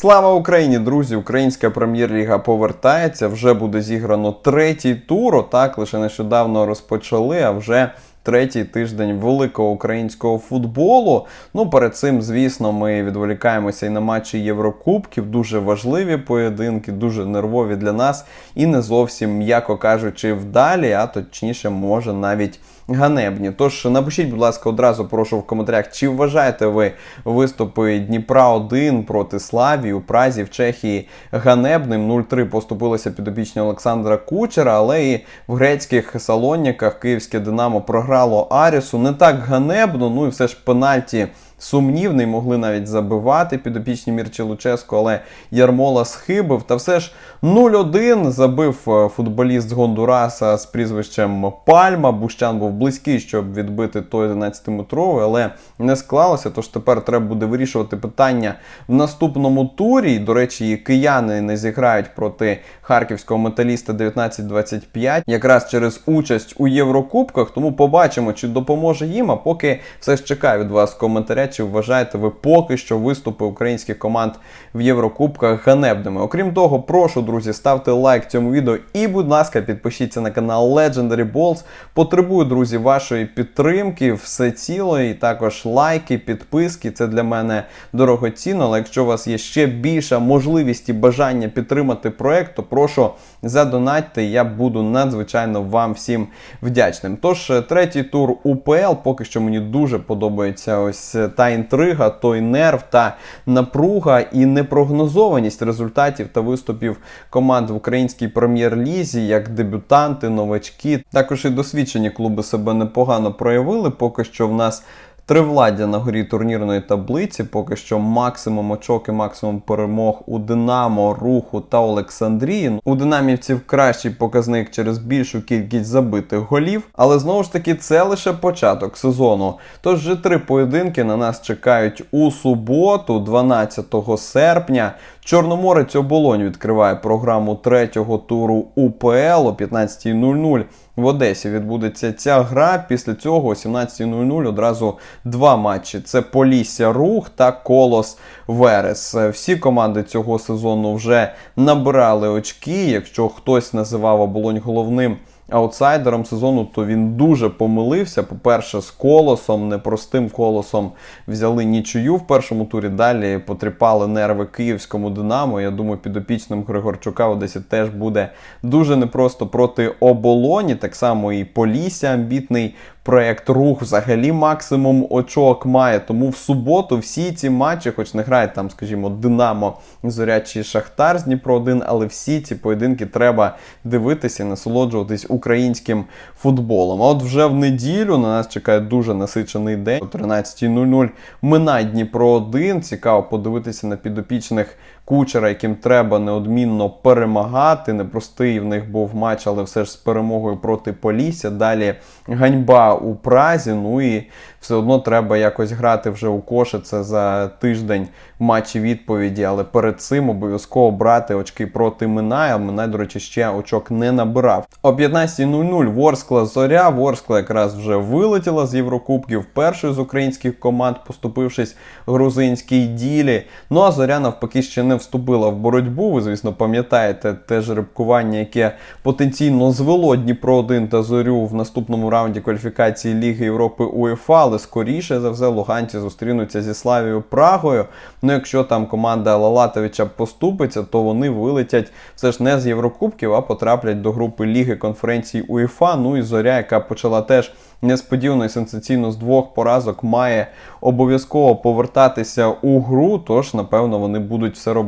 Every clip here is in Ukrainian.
Слава Україні, друзі! Українська прем'єр-ліга повертається. Вже буде зіграно третій тур. Отак лише нещодавно розпочали, а вже третій тиждень великого українського футболу. Ну, перед цим, звісно, ми відволікаємося і на матчі Єврокубків. Дуже важливі поєдинки, дуже нервові для нас і не зовсім, м'яко кажучи, вдалі, а точніше, може навіть. Ганебні. Тож напишіть, будь ласка, одразу прошу в коментарях, чи вважаєте ви виступи Дніпра 1 проти Славії у Празі в Чехії ганебним. 0-3 поступилося підопічні Олександра Кучера, але і в грецьких салоніках київське Динамо програло Арісу. Не так ганебно, ну і все ж пенальті. Сумнівний, могли навіть забивати підопічні Мірчі Луческо, але Ярмола схибив. Та все ж 0-1 забив е, футболіст з Гондураса з прізвищем Пальма. Бущан був близький, щоб відбити той 11-метровий, але не склалося. Тож тепер треба буде вирішувати питання в наступному турі. До речі, і кияни не зіграють проти харківського металіста 19-25, якраз через участь у Єврокубках. Тому побачимо, чи допоможе їм. А поки все ж чекаю від вас коментаря, чи вважаєте ви поки що виступи українських команд в Єврокубках ганебними. Окрім того, прошу, друзі, ставте лайк цьому відео і, будь ласка, підпишіться на канал Legendary Balls. Потребую, друзі, вашої підтримки, все ціло, і також лайки, підписки. Це для мене дорогоцінно. Але якщо у вас є ще більша можливість і бажання підтримати проект, то прошу задонатьте. Я буду надзвичайно вам всім вдячним. Тож, третій тур УПЛ, поки що мені дуже подобається ось та інтрига, той нерв та напруга і непрогнозованість результатів та виступів команд в українській прем'єр-лізі, як дебютанти, новачки. Також і досвідчені клуби себе непогано проявили. Поки що в нас. Тривладдя на горі турнірної таблиці, поки що максимум очок і максимум перемог у Динамо, Руху та Олександрії. У Динамівців кращий показник через більшу кількість забитих голів, але знову ж таки це лише початок сезону. Тож вже три поєдинки на нас чекають у суботу, 12 серпня. Чорноморець оболонь відкриває програму третього туру УПЛ о 15.00. В Одесі відбудеться ця гра. Після цього о 17.00 одразу два матчі: це Полісся Рух та Колос Верес. Всі команди цього сезону вже набирали очки. Якщо хтось називав оболонь головним аутсайдером сезону, то він дуже помилився. По-перше, з колосом, непростим колосом взяли нічию в першому турі. Далі потріпали нерви київському Динамо. Я думаю, підопічним Григорчука Одесі теж буде дуже непросто проти оболоні. Так само і Полісся амбітний проєкт рух взагалі максимум очок має. Тому в суботу всі ці матчі, хоч не грають там, скажімо, Динамо, Зорячий Шахтар з Дніпро 1, але всі ці поєдинки треба дивитися насолоджуватись українським футболом. А от вже в неділю на нас чекає дуже насичений день. О 13.00 минає Дніпро 1. Цікаво подивитися на підопічних кучера, яким треба неодмінно перемагати. Непростий в них був матч, але все ж з перемогою проти Полісся. Далі ганьба у Празі. Ну і все одно треба якось грати вже у коше. Це за тиждень матчі відповіді. Але перед цим обов'язково брати очки проти Миная. Минай, до речі, ще очок не набирав. О 15.00 Ворскла Зоря. Ворскла якраз вже вилетіла з Єврокубків першою з українських команд, поступившись грузинській ділі. Ну а зоря навпаки ще не вступила в боротьбу. Ви, звісно, пам'ятаєте те жеребкування, яке потенційно звело Дніпро 1 та зорю в наступному раунді кваліфікації Ліги Європи УЄФА, але скоріше за все луганці зустрінуться зі Славією Прагою. Ну, якщо там команда Лалатовича поступиться, то вони вилетять все ж не з Єврокубків, а потраплять до групи Ліги конференції УЄФА. Ну і зоря, яка почала теж несподівано і сенсаційно з двох поразок, має обов'язково повертатися у гру. Тож, напевно, вони будуть все робити,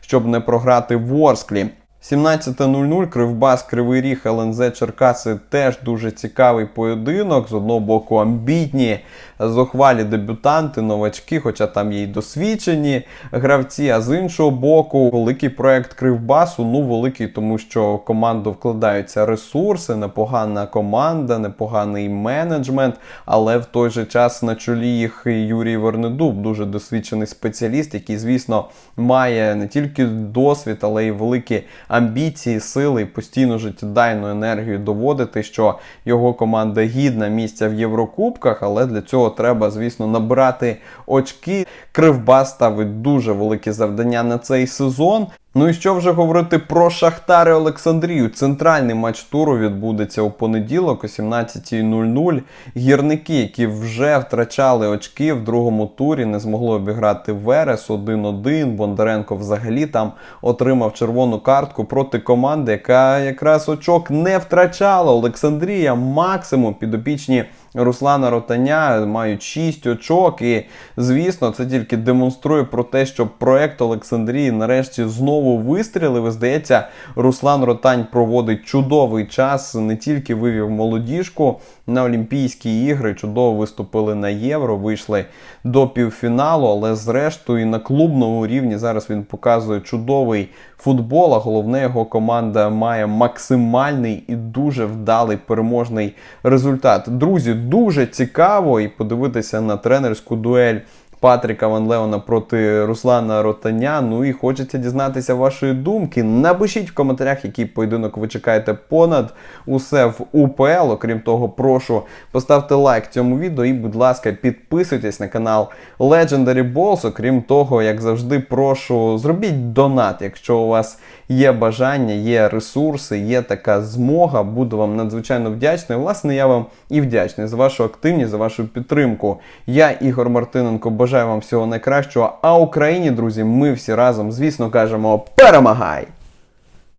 щоб не програти Ворсклі. 17.00 Кривбас, Кривий Ріг, ЛНЗ Черкаси теж дуже цікавий поєдинок. З одного боку, амбітні, зухвалі дебютанти, новачки, хоча там є й досвідчені гравці. А з іншого боку, великий проект Кривбасу. Ну, великий, тому що в команду вкладаються ресурси, непогана команда, непоганий менеджмент. Але в той же час на чолі їх Юрій Вернедуб, дуже досвідчений спеціаліст, який, звісно, має не тільки досвід, але й великі амбіції, сили і постійну життєдайну енергію доводити, що його команда гідна місця в Єврокубках, але для цього треба, звісно, набрати очки. Кривба ставить дуже великі завдання на цей сезон. Ну і що вже говорити про Шахтар і Олександрію? Центральний матч туру відбудеться у понеділок о 17.00. Гірники, які вже втрачали очки в другому турі, не змогли обіграти Верес 1-1. Бондаренко взагалі там отримав червону картку проти команди, яка якраз очок не втрачала. Олександрія максимум підопічні. Руслана Ротаня мають 6 очок, і звісно, це тільки демонструє про те, що проект Олександрії нарешті знову вистрілив. І здається, Руслан Ротань проводить чудовий час, не тільки вивів молодіжку на Олімпійські ігри, чудово виступили на євро, вийшли до півфіналу, але зрештою і на клубному рівні зараз він показує чудовий футбол. А головне, його команда має максимальний і дуже вдалий переможний результат. Друзі, дуже цікаво і подивитися на тренерську дуель. Патріка Ван Леона проти Руслана Ротаня. Ну і хочеться дізнатися вашої думки. Напишіть в коментарях, який поєдинок ви чекаєте понад усе в УПЛ. Окрім того, прошу поставте лайк цьому відео і, будь ласка, підписуйтесь на канал Legendary Balls. Окрім того, як завжди, прошу зробіть донат, якщо у вас є бажання, є ресурси, є така змога. Буду вам надзвичайно вдячний. Власне, я вам і вдячний за вашу активність, за вашу підтримку. Я, Ігор Мартиненко, бажаю вам всього найкращого. А Україні, друзі, ми всі разом, звісно, кажемо перемагай!